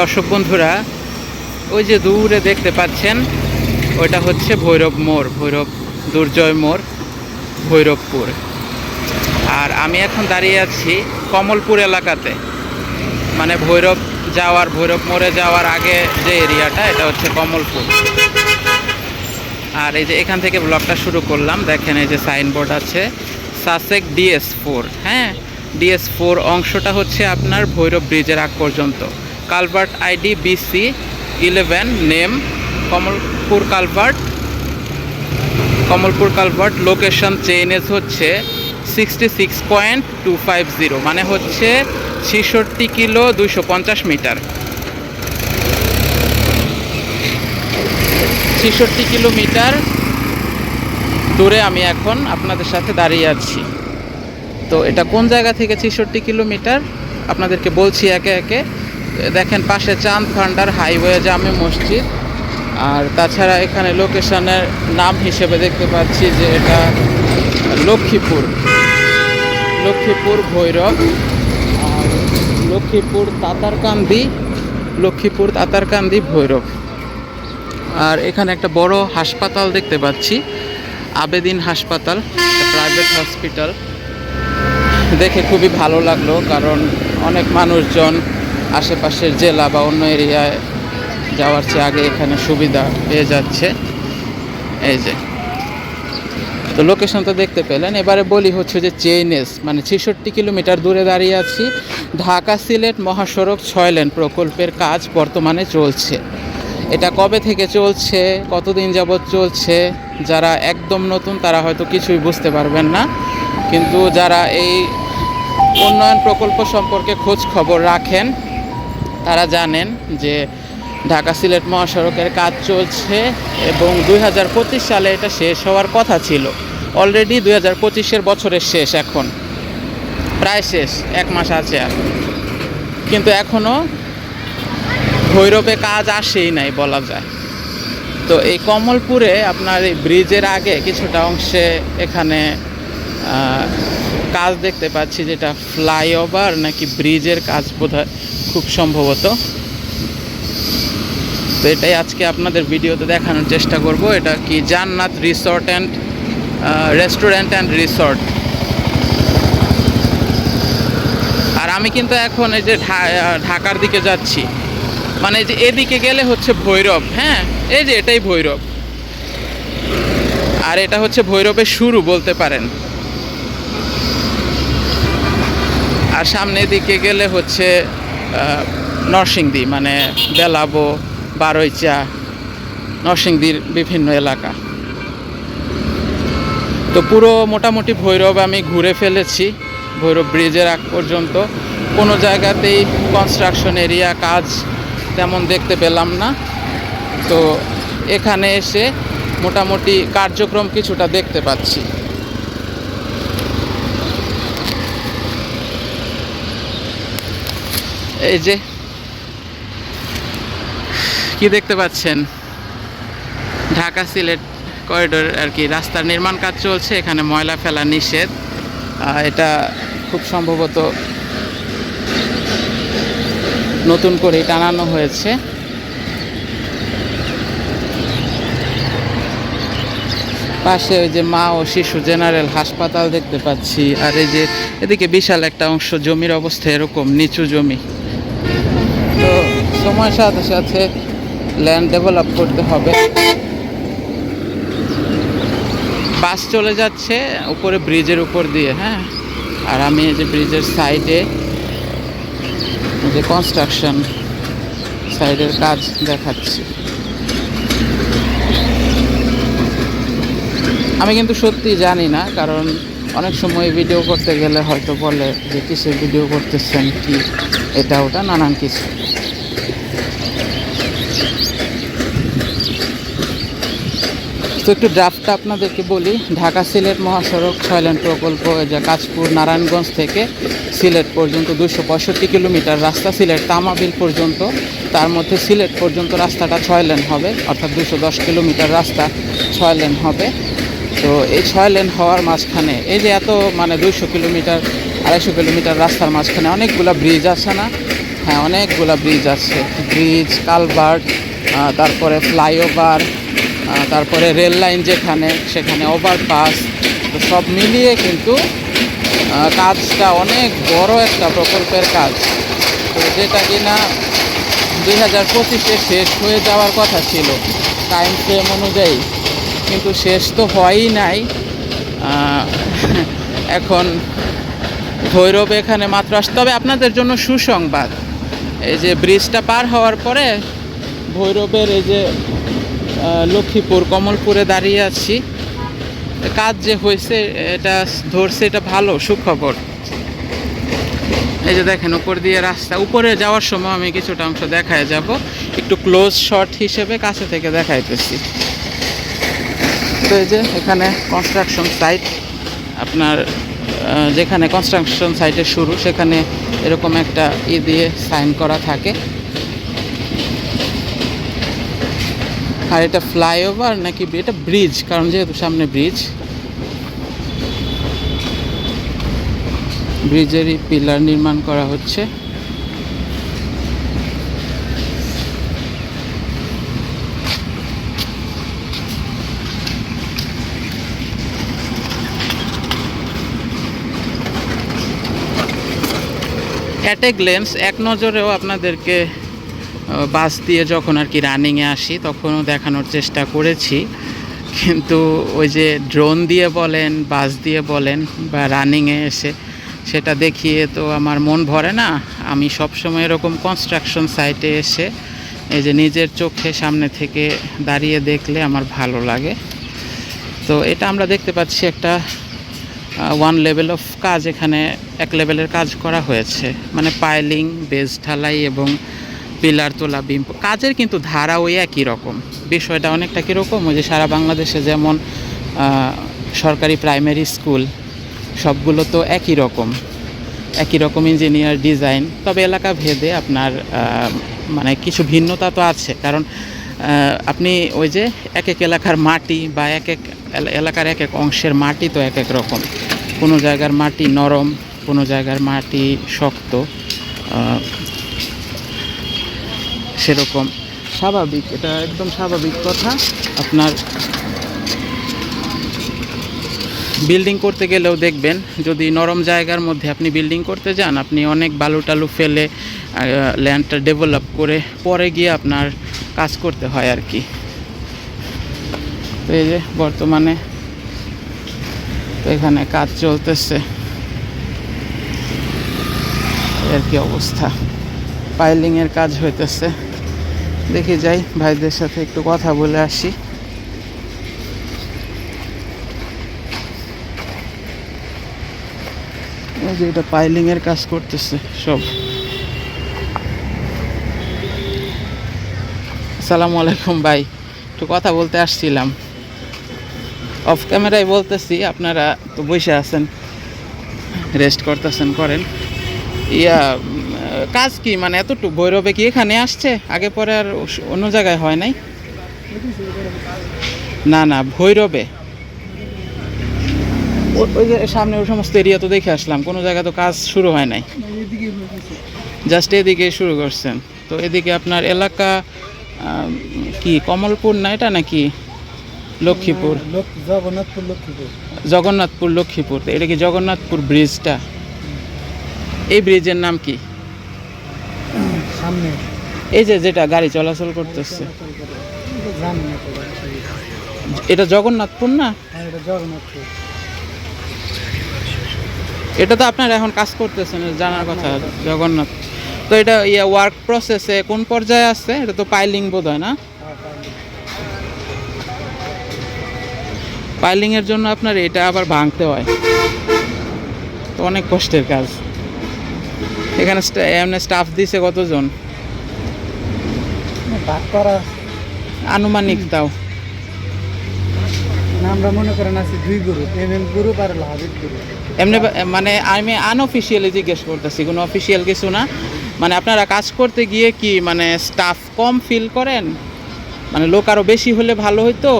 দর্শক বন্ধুরা, ওই যে দূরে দেখতে পাচ্ছেন, ওইটা হচ্ছে ভৈরব মোড়, ভৈরব দুর্জয় মোড়, ভৈরবপুর। আর আমি এখন দাঁড়িয়ে আছি কমলপুর এলাকাতে। মানে ভৈরব যাওয়ার, ভৈরব মোড়ে যাওয়ার আগে যে এরিয়াটা, এটা হচ্ছে কমলপুর। আর এই যে এখান থেকে ব্লগটা শুরু করলাম, দেখেন এই যে সাইনবোর্ড আছে, সাসেক ডিএস ফোর হ্যাঁ? ডিএস ফোর অংশটা হচ্ছে আপনার ভৈরব ব্রিজের আগ পর্যন্ত। Culvert ID BC eleven name Kamalpur culvert Kamalpur culvert location chainage হচ্ছে sixty six point two five zero মানে হচ্ছে ছেষট্টি কিলো দুইশো পঞ্চাশ মিটার। ছেষট্টি কিলোমিটার দূরে আমি এখন আপনাদের সাথে দাঁড়িয়ে আছি। তো এটা কোন জায়গা থেকে ছেষট্টি কিলোমিটার আপনাদেরকে বলছি একে একে। দেখেন পাশে চাঁদ ভান্ডার হাইওয়ে, জামে মসজিদ। আর তাছাড়া এখানে লোকেশনের নাম হিসেবে দেখতে পাচ্ছি যে এটা লক্ষ্মীপুর। লক্ষ্মীপুর ভৈরব, আর লক্ষ্মীপুর তাতারকান্দি লক্ষ্মীপুর তাতারকান্দি ভৈরব। আর এখানে একটা বড় হাসপাতাল দেখতে পাচ্ছি, আবেদিন হাসপাতাল প্রাইভেট হসপিটাল। দেখে খুবই ভালো লাগল, কারণ অনেক মানুষজন আশেপাশের জেলা বা অন্য এরিয়ায় যাওয়ার চেয়ে আগে এখানে সুবিধা পেয়ে যাচ্ছে। এই যে। তো লোকেশন তো দেখতে পেলেন। এবারে বলি হচ্ছে যে চেইনেস মানে ছেষট্টি কিলোমিটার দূরে দাঁড়িয়ে আছি। ঢাকা সিলেট মহাসড়ক ছয় লেন প্রকল্পের কাজ বর্তমানে চলছে। এটা কবে থেকে চলছে? কতদিন যাবৎ চলছে? যারা একদম নতুন, তারা হয়তো কিছুই বুঝতে পারবেন না। কিন্তু যারা এই উন্নয়ন প্রকল্প সম্পর্কে খোঁজ খবর রাখেন তারা জানেন যে ঢাকা সিলেট মহাসড়কের কাজ চলছে এবং দু হাজার পঁচিশ সালে এটা শেষ হওয়ার কথা ছিল। অলরেডি দুই হাজার পঁচিশের বছরের শেষ এখন। প্রায় শেষ, এক মাস আছে আর। কিন্তু এখনও ভৈরবে কাজ আসেই নাই বলা যায়। তো এই কমলপুরে আপনার এই ব্রিজের আগে কিছুটা অংশে এখানে কাজ দেখতে পাচ্ছি যেটা ফ্লাইওভার নাকি ব্রিজের কাজ বোধহয় খুব সম্ভবত। তো এটাই আজকে আপনাদের ভিডিওতে দেখানোর চেষ্টা করব। এটা কি Jannat resort and restaurant and resort. আর আমি কিন্তু এখন এই যে ঢাকার দিকে যাচ্ছি। মানে যে এদিকে গেলে হচ্ছে ভৈরব হ্যাঁ? এই যে এটাই ভৈরব। আর এটা হচ্ছে ভৈরবের শুরু বলতে পারেন। আর সামনের দিকে গেলে হচ্ছে নরসিংদী মানে বেলাবো, বারৈচা, নরসিংদীর বিভিন্ন এলাকা। তো পুরো মোটামুটি ভৈরব আমি ঘুরে ফেলেছি, ভৈরব ব্রিজের আগ পর্যন্ত। কোনো জায়গাতেই কনস্ট্রাকশন এরিয়া কাজ তেমন দেখতে পেলাম না। তো এখানে এসে মোটামুটি কার্যক্রম কিছুটা দেখতে পাচ্ছি। এই যে, কি দেখতে পাচ্ছেন? ঢাকা সিলেট করিডোর আর কি, রাস্তার নির্মাণ কাজ চলছে, এখানে ময়লা ফেলা নিষেধ। এটা খুব সম্ভবত নতুন করে টানানো হয়েছে। পাশে ওই যে মা ও শিশু জেনারেল হাসপাতাল দেখতে পাচ্ছি, আর এই যে এদিকে বিশাল একটা অংশ জমির অবস্থা এরকম, নিচু জমি। সময়ের সাথে সাথে ল্যান্ড ডেভেলপ করতে হবে। বাস চলে যাচ্ছে উপরে ব্রিজের উপর দিয়ে হ্যাঁ? আর আমি এই যে ব্রিজের সাইডে যে কনস্ট্রাকশন সাইডের কাজ দেখাচ্ছি। আমি কিন্তু সত্যি জানি না, কারণ অনেক সময় ভিডিও করতে গেলে হয়তো বলে যে, কিসের ভিডিও করতেছেন, কি, এটা, ওটা, নানান কিছু। তো একটু ড্রাফটটা আপনাদেরকে বলি। ঢাকা সিলেট মহাসড়ক ছয় লেন প্রকল্প যে কাজপুর নারায়ণগঞ্জ থেকে সিলেট পর্যন্ত দুশো পঁয়ষট্টি কিলোমিটার রাস্তা সিলেট তামাবিল পর্যন্ত। তার মধ্যে সিলেট পর্যন্ত রাস্তাটা ছয় লেন হবে, অর্থাৎ দুশো দশ কিলোমিটার রাস্তা ছয় লেন হবে। তো এই ছয় লেন হওয়ার মাঝখানে, এই যে এত মানে দুইশো কিলোমিটার, আড়াইশো কিলোমিটার রাস্তার মাঝখানে অনেকগুলো ব্রিজ আছে না? হ্যাঁ অনেকগুলা ব্রিজ আছে। ব্রিজ কালভার্ট তারপরে ফ্লাইওভার তারপরে রেল লাইন যেখানে, সেখানে ওভারপাস তো সব মিলিয়ে কিন্তু কাজটা অনেক বড় একটা প্রকল্পের কাজ। তো যেটা কিনা দুই হাজার পঁচিশে শেষ হয়ে যাওয়ার কথা ছিল টাইম ফ্রেম অনুযায়ী। কিন্তু শেষ তো হয়ই নাই। এখন ভৈরব এখানে মাত্র আসতে তবে আপনাদের জন্য সুসংবাদ, এই যে ব্রিজটা পার হওয়ার পরে ভৈরবের এই যে লক্ষ্মীপুর, কমলপুরে দাঁড়িয়ে আছি। কাজ যে হয়েছে, এটা ধরছে, এটা ভালো, সুখবর। এই যে দেখেন, উপর দিয়ে রাস্তা। উপরে যাওয়ার সময় আমি কিছুটা অংশ দেখায় যাব। একটু ক্লোজ শট হিসেবে কাছে থেকে দেখাইতেছি। তো এই যে এখানে কনস্ট্রাকশন সাইট আপনার যেখানে কনস্ট্রাকশন সাইটের শুরু, সেখানে এরকম একটা ই দিয়ে সাইন করা থাকে। আর এটা ফ্লাইওভার নাকি এটা ব্রিজ কারণ যেহেতু সামনে ব্রিজ ব্রিজেরই পিলার নির্মাণ করা হচ্ছে। অ্যাট এক নজরেও আপনাদেরকে বাস দিয়ে যখন আর কি রানিংয়ে আসি, তখনও দেখানোর চেষ্টা করেছি। কিন্তু ওই যে ড্রোন দিয়ে বলেন, বাস দিয়ে বলেন, বা রানিংয়ে এসে সেটা দেখিয়ে তো আমার মন ভরে না। আমি সবসময় এরকম কনস্ট্রাকশন সাইটে এসে এই যে নিজের চোখে সামনে থেকে দাঁড়িয়ে দেখলে আমার ভালো লাগে। তো এটা আমরা দেখতে পাচ্ছি একটা ওয়ান লেভেল অফ কাজ। এখানে এক লেভেলের কাজ করা হয়েছে। মানে পাইলিং বেজ ঢালাই এবং পিলার তোলা বিম কাজের কিন্তু ধারা ওই একই রকম। বিষয়টা অনেকটা কীরকম? ওই যে সারা বাংলাদেশে যেমন সরকারি প্রাইমারি স্কুল, সবগুলো তো একই রকম। একই রকম ইঞ্জিনিয়ার ডিজাইন। তবে এলাকা ভেদে আপনার মানে কিছু ভিন্নতা তো আছে। কারণ আপনি ওই যে এক এক এলাকার মাটি বা এক এক এলাকার এক এক অংশের মাটি তো এক এক রকম। কোনো জায়গার মাটি নরম, কোনো জায়গার মাটি শক্ত। সেরকম। স্বাভাবিক, এটা একদম স্বাভাবিক কথা। আপনার বিল্ডিং করতে গেলেও দেখবেন, যদি নরম জায়গার মধ্যে আপনি বিল্ডিং করতে যান, আপনি অনেক বালু টালু ফেলে ল্যান্ডটা ডেভেলপ করে পরে গিয়ে আপনার কাজ করতে হয় আর কি। তো এই যে বর্তমানে তো এখানে কাজ চলতেছে। এই আর কি অবস্থা? পাইলিংয়ের কাজ হইতেছে। দেখি যাই, ভাইদের সাথে একটু কথা বলে আসি। এই যে এটা পাইলিং এর কাজ করতেছে সব। আসসালামু আলাইকুম ভাই, একটু কথা বলতে আসছিলাম। অফ ক্যামেরায় বলতেছি, আপনারা তো বসে আছেন রেস্ট করতেছেন, করেন। ইয়া কাজ কি? মানে এতটুকু ভৈরবে কি এখানে আসছে? আগে পরে আর অন্য জায়গায় হয় নাই? না না ভৈরবে। ওই যে সামনে ওই সমস্ত এরিয়া তো দেখে আসলাম। কোনো জায়গায় তো কাজ শুরু হয় নাই। জাস্ট এদিকে শুরু করছেন। তো এদিকে আপনার এলাকা কি কমলপুর না এটা নাকি? লক্ষ্মীপুর। লোক- জগন্নাথপুর লক্ষ্মীপুর। জগন্নাথপুর লক্ষ্মীপুর। তো এটা কি জগন্নাথপুর ব্রিজটা এই ব্রিজের নাম কি? সামনে। এই যে যেটা গাড়ি চলাচল করতেছে। এটা জগন্নাথপুর না? হ্যাঁ এটা তো আপনারা এখন কাজ করতেছেন জানার কথা জগন্নাথ। তো এটা ইয়া ওয়ার্ক প্রসেসে কোন পর্যায়ে আছে? এটা তো পাইলিং বোধ হয় না পাইলিং এর জন্য আপনার এটা আবার ভাঙতে হয়। তো অনেক কষ্টের কাজ। এখানে এমনি স্টাফ দিছে কতজন? ভাগ করা আনুমানিক তাও। আমরা মনে করেন আছি দুই গ্রুপ এম এম গ্রুপ আর লাহাবিদ গ্রুপ এমনি মানে আমি আনঅফিসিয়ালি জিজ্ঞেস করতেছি কোনো অফিসিয়াল কিছু না? মানে আপনারা কাজ করতে গিয়ে কি মানে স্টাফ কম ফিল করেন? মানে লোক আরও বেশি হলে ভালো হইতো?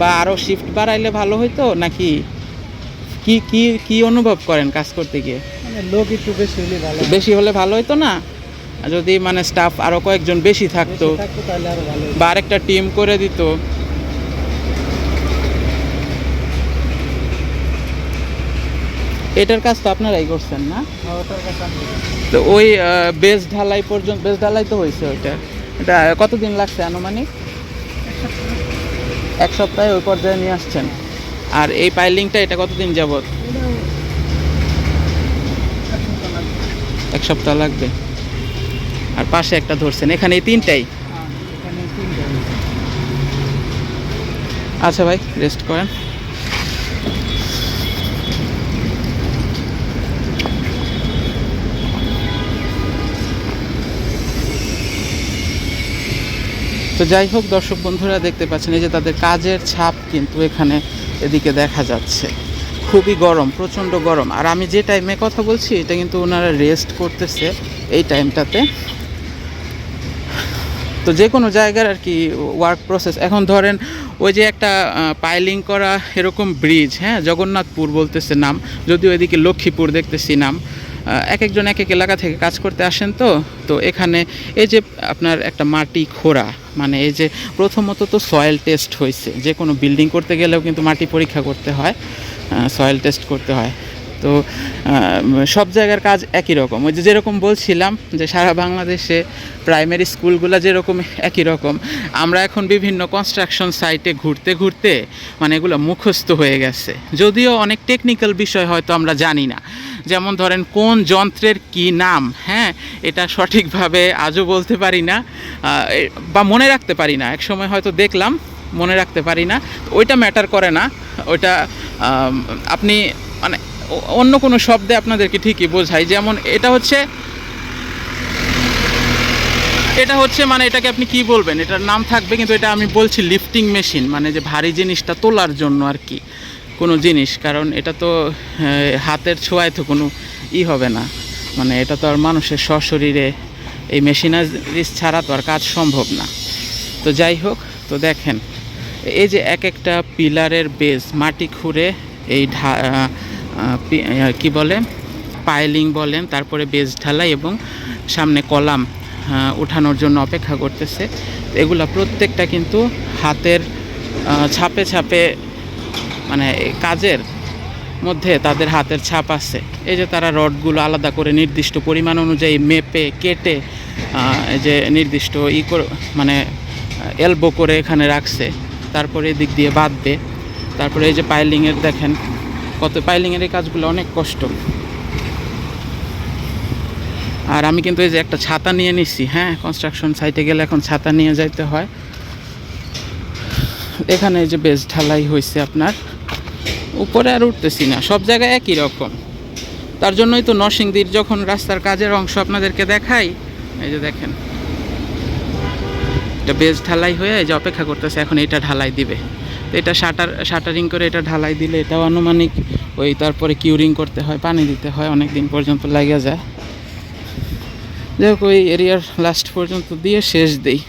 বা আরও শিফট বাড়াইলে ভালো হইতো? নাকি কি কি কি অনুভব করেন কাজ করতে গিয়ে? মানে লোক একটু বেশি হলে ভালো। বেশি হলে ভালো হইতো না? যদি মানে স্টাফ আরও কয়েকজন বেশি থাকতো বেশি। বা আরেকটা টিম করে দিত। এটার কাজ তো আপনারাই করছেন না? হ্যাঁ, তো ওই বেস ঢালাই পর্যন্ত বেস ঢালাই তো হয়েছে ওইটা। এটা কতদিন লাগছে আনুমানিক? এক সপ্তাহে ওই পর্যায়ে নিয়ে আসছেন। আর এই পাইলিংটা এটা কতদিন যাবত এক সপ্তাহ লাগবে। আর পাশে একটা ধরছেন। এখানে এই তিনটাই। আচ্ছা ভাই রেস্ট করেন। তো যাই হোক, দর্শক বন্ধুরা, দেখতে পাচ্ছেন, এই যে তাদের কাজের ছাপ কিন্তু এখানে এদিকে দেখা যাচ্ছে। খুবই গরম, প্রচণ্ড গরম। আর আমি যে টাইমে কথা বলছি, এটা কিন্তু ওনারা রেস্ট করতেছে এই টাইমটাতে তো যে কোনো জায়গার আর কি ওয়ার্ক প্রসেস এখন ধরেন ওই যে একটা পাইলিং করা এরকম ব্রিজ হ্যাঁ জগন্নাথপুর বলতেছে নাম, যদিও এদিকে লক্ষ্মীপুর দেখতেছি নাম এক একজন এক এক এলাকা থেকে কাজ করতে আসেন তো তো এখানে এই যে আপনার একটা মাটি খোঁড়া মানে এই যে প্রথমত তো সয়েল টেস্ট হয়েছে, যে কোনো বিল্ডিং করতে গেলেও কিন্তু মাটি পরীক্ষা করতে হয় সয়েল টেস্ট করতে হয়। তো সব জায়গার কাজ একই রকম। ওই যে যেরকম বলছিলাম যে সারা বাংলাদেশে প্রাইমারি স্কুলগুলো যেরকম একই রকম, আমরা এখন বিভিন্ন কনস্ট্রাকশন সাইটে ঘুরতে ঘুরতে মানে এগুলো মুখস্থ হয়ে গেছে। যদিও অনেক টেকনিক্যাল বিষয় হয়তো আমরা জানি না। যেমন ধরেন কোন যন্ত্রের কি নাম হ্যাঁ এটা সঠিকভাবে আজও বলতে পারি না বা মনে রাখতে পারি না। এক সময় হয়তো দেখলাম, মনে রাখতে পারি না। ওইটা ম্যাটার করে না। ওইটা আপনি মানে অন্য কোনো শব্দে আপনাদেরকে ঠিকই বোঝাই। যেমন এটা হচ্ছে এটা হচ্ছে মানে এটাকে আপনি কি বলবেন? এটার নাম থাকবে কিন্তু এটা আমি বলছি লিফটিং মেশিন মানে যে ভারী জিনিসটা তোলার জন্য আর কি, কোনো জিনিস। কারণ এটা তো হাতের ছোঁয়ায় তো কোনো ই হবে না। মানে এটা তো আর মানুষের সশরীরে এই মেশিনারিজ ছাড়া তো আর কাজ সম্ভব না। তো যাই হোক, তো দেখেন, এই যে এক একটা পিলারের বেস মাটি খুঁড়ে এই ঢা কি বলে, পাইলিং বলেন, তারপরে বেজ ঢালাই এবং সামনে কলাম উঠানোর জন্য অপেক্ষা করতেছে। এগুলা প্রত্যেকটা কিন্তু হাতের ছাপে ছাপে মানে কাজের মধ্যে তাদের হাতের ছাপ আছে। এই যে তারা রডগুলো আলাদা করে নির্দিষ্ট পরিমাণ অনুযায়ী মেপে, কেটে যে নির্দিষ্ট ই মানে এলবো করে এখানে রাখছে। তারপরে এদিক দিয়ে বাঁধবে। তারপরে এই যে পাইলিংয়ের দেখেন কত পাইলিংয়ের এই কাজগুলো অনেক কষ্ট। আর আমি কিন্তু এই যে একটা ছাতা নিয়ে নিছি হ্যাঁ কনস্ট্রাকশন সাইটে গেলে এখন ছাতা নিয়ে যাইতে হয়। এখানে এই যে বেশ ঢালাই হয়েছে আপনার। উপরে আর উঠতেছি না, সব জায়গায় একই রকম। তার জন্যই তো নরসিংদীর যখন রাস্তার কাজের অংশ আপনাদেরকে দেখাই, এই যে দেখেন। এটা বেশ ঢালাই হয়ে এই যে অপেক্ষা করতেছে, এখন এটা ঢালাই দিবে। এটা শাটার, শাটারিং করে এটা ঢালাই দিলে এটাও আনুমানিক, ওই তারপরে কিউরিং করতে হয়, পানি দিতে হয় অনেক দিন পর্যন্ত লাগে যায়। যাই হোক ওই এরিয়ার লাস্ট পর্যন্ত দিয়ে শেষ দেই।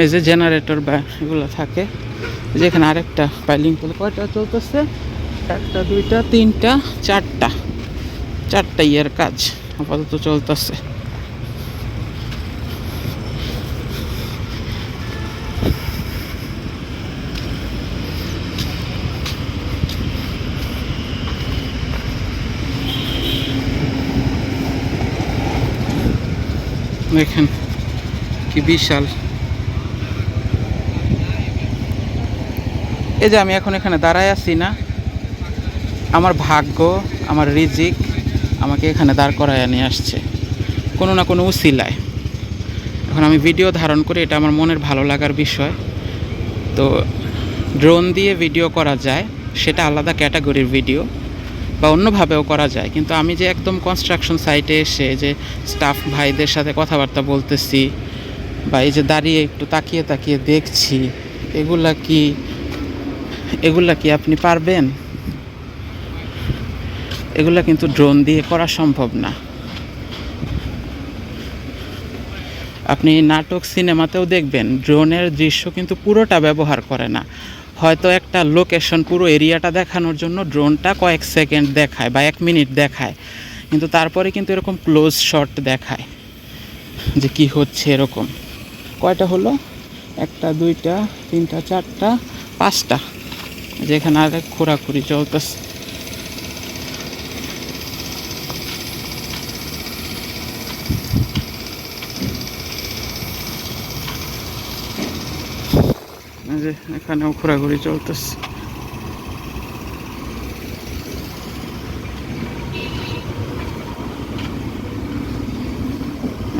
এই যে জেনারেটর বা এগুলো থাকে, যেখানে আরেকটা পাইলিং করলে কয়টা চলতেছে? একটা, দুইটা, তিনটা, চারটা চারটা ইয়ের কাজ। আপাতত চলতেছে। দেখেন কি বিশাল। এই যে আমি এখন এখানে দাঁড়ায় আছি না, আমার ভাগ্য, আমার রিজিক আমাকে এখানে দাঁড় করায় নিয়ে আসছে। কোনো না কোনো উসিলায়। এখন আমি ভিডিও ধারণ করি, এটা আমার মনের ভালো লাগার বিষয়। তো ড্রোন দিয়ে ভিডিও করা যায়, সেটা আলাদা ক্যাটাগরির ভিডিও বা অন্যভাবেও করা যায়। কিন্তু আমি যে একদম কনস্ট্রাকশন সাইটে এসে যে স্টাফ ভাইদের সাথে কথাবার্তা বলতেছি, বা এই যে দাঁড়িয়ে একটু তাকিয়ে তাকিয়ে দেখছি, এগুলা কি এগুলা কি আপনি পারবেন? এগুলা কিন্তু ড্রোন দিয়ে করা সম্ভব না। আপনি নাটক সিনেমাতেও দেখবেন ড্রোনের দৃশ্য কিন্তু পুরোটা ব্যবহার করে না। হয়তো একটা লোকেশন পুরো এরিয়াটা দেখানোর জন্য ড্রোনটা কয়েক সেকেন্ড দেখায় বা এক মিনিট দেখায়, কিন্তু তারপরে কিন্তু এরকম ক্লোজ শট দেখায় যে কি হচ্ছে এরকম। কয়টা হলো? একটা, দুইটা, তিনটা, চারটা, পাঁচটা, যেখানে আর খোরাখুরি চলতেছে। যে, এখানেও ঘোরাঘুরি চলতেছে।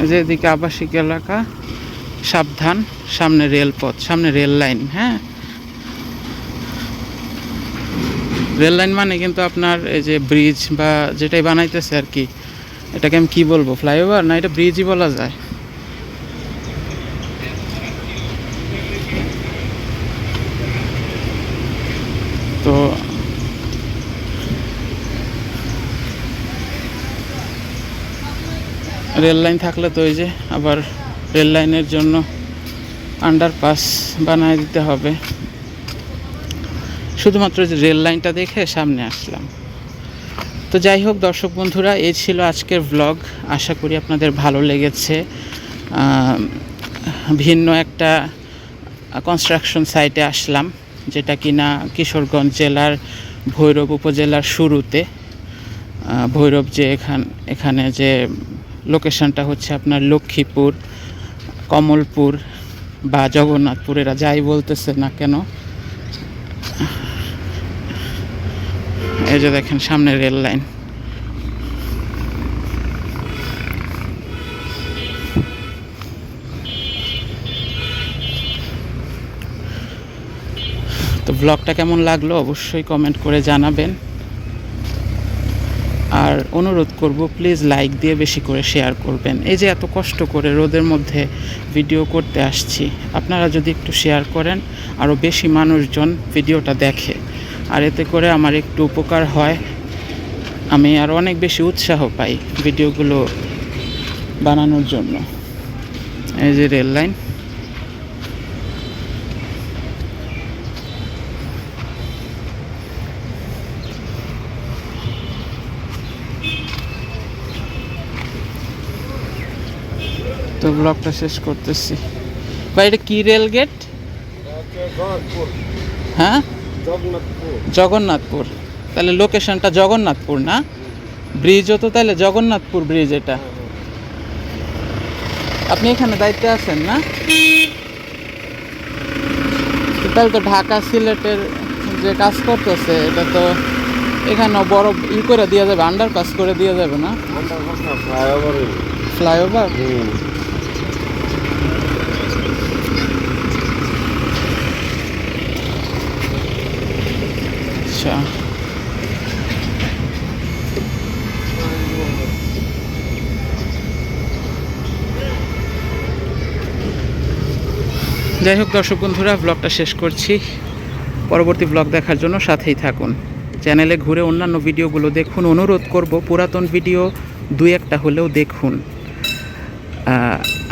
যে এদিকে আবাসিক এলাকা, সাবধান, সামনে রেলপথ, সামনে রেল লাইন হ্যাঁ? রেল লাইন মানে কিন্তু আপনার এই যে ব্রিজ বা যেটাই বানাইতেছে আর কি, এটাকে আমি কি বলব, ফ্লাইওভার না এটা ব্রিজই বলা যায়? তো রেল লাইন থাকলে তো ওই যে আবার রেল লাইনের জন্য আন্ডারপাস বানায় দিতে হবে। শুধুমাত্র যে রেল লাইনটা দেখে সামনে আসলাম। তো যাই হোক দর্শক বন্ধুরা এই ছিল আজকের ব্লগ আশা করি আপনাদের ভালো লেগেছে। ভিন্ন একটা কনস্ট্রাকশন সাইটে আসলাম। যেটা কিনা কিশোরগঞ্জ জেলার ভৈরব উপজেলার শুরুতে ভৈরব যে এখান, এখানে যে লোকেশনটা হচ্ছে আপনার লক্ষ্মীপুর, কমলপুর বা জগন্নাথপুর, এরা যাই বলতেছে না কেন। এই যে দেখেন সামনে রেল লাইন। ব্লগটা কেমন লাগল অবশ্যই কমেন্ট করে জানাবেন। আর অনুরোধ করব প্লিজ লাইক দিয়ে বেশি করে শেয়ার করবেন। এই যে এত কষ্ট করে রোদের মধ্যে ভিডিও করতে আসছি, আপনারা যদি একটু শেয়ার করেন আরও বেশি মানুষজন ভিডিওটা দেখে। আর এতে করে আমার একটু উপকার হয়, আমি আর অনেক বেশি উৎসাহ পাই ভিডিওগুলো বানানোর জন্য। এই যে রেল লাইন ব্লগটা শেষ করতেছি। বা এটা কি রেল গেট হ্যাঁ? জগন্নাথপুর। তাহলে লোকেশনটা জগন্নাথপুর না? ব্রিজও তো তাহলে জগন্নাথপুর ব্রিজ এটা। আপনি এখানে দায়িত্বে আছেন না? তাহলে তো ঢাকা সিলেটের যে কাজ করতেছে এটা তো এখানেও বড় ই করে দেওয়া যাবে আন্ডারপাস করে দেওয়া যাবে না? ফ্লাইওভারে ফ্লাইওভার আচ্ছা যাই হোক দর্শক বন্ধুরা ব্লগটা শেষ করছি। পরবর্তী ব্লগ দেখার জন্য সাথেই থাকুন। চ্যানেলে ঘুরে অন্যান্য ভিডিওগুলো দেখুন। অনুরোধ করব, পুরাতন ভিডিও দু একটা হলেও দেখুন।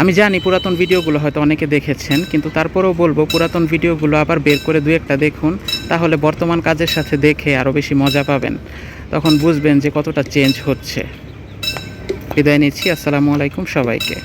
আমি জানি পুরাতন ভিডিওগুলো হয়তো অনেকে দেখেছেন, কিন্তু তারপরেও বলব, পুরাতন ভিডিওগুলো আবার বের করে দু একটা দেখুন। তাহলে বর্তমান কাজের সাথে দেখে আরও বেশি মজা পাবেন। তখন বুঝবেন যে কতটা চেঞ্জ হচ্ছে। বিদায় নিচ্ছি। আসসালামু আলাইকুম সবাইকে।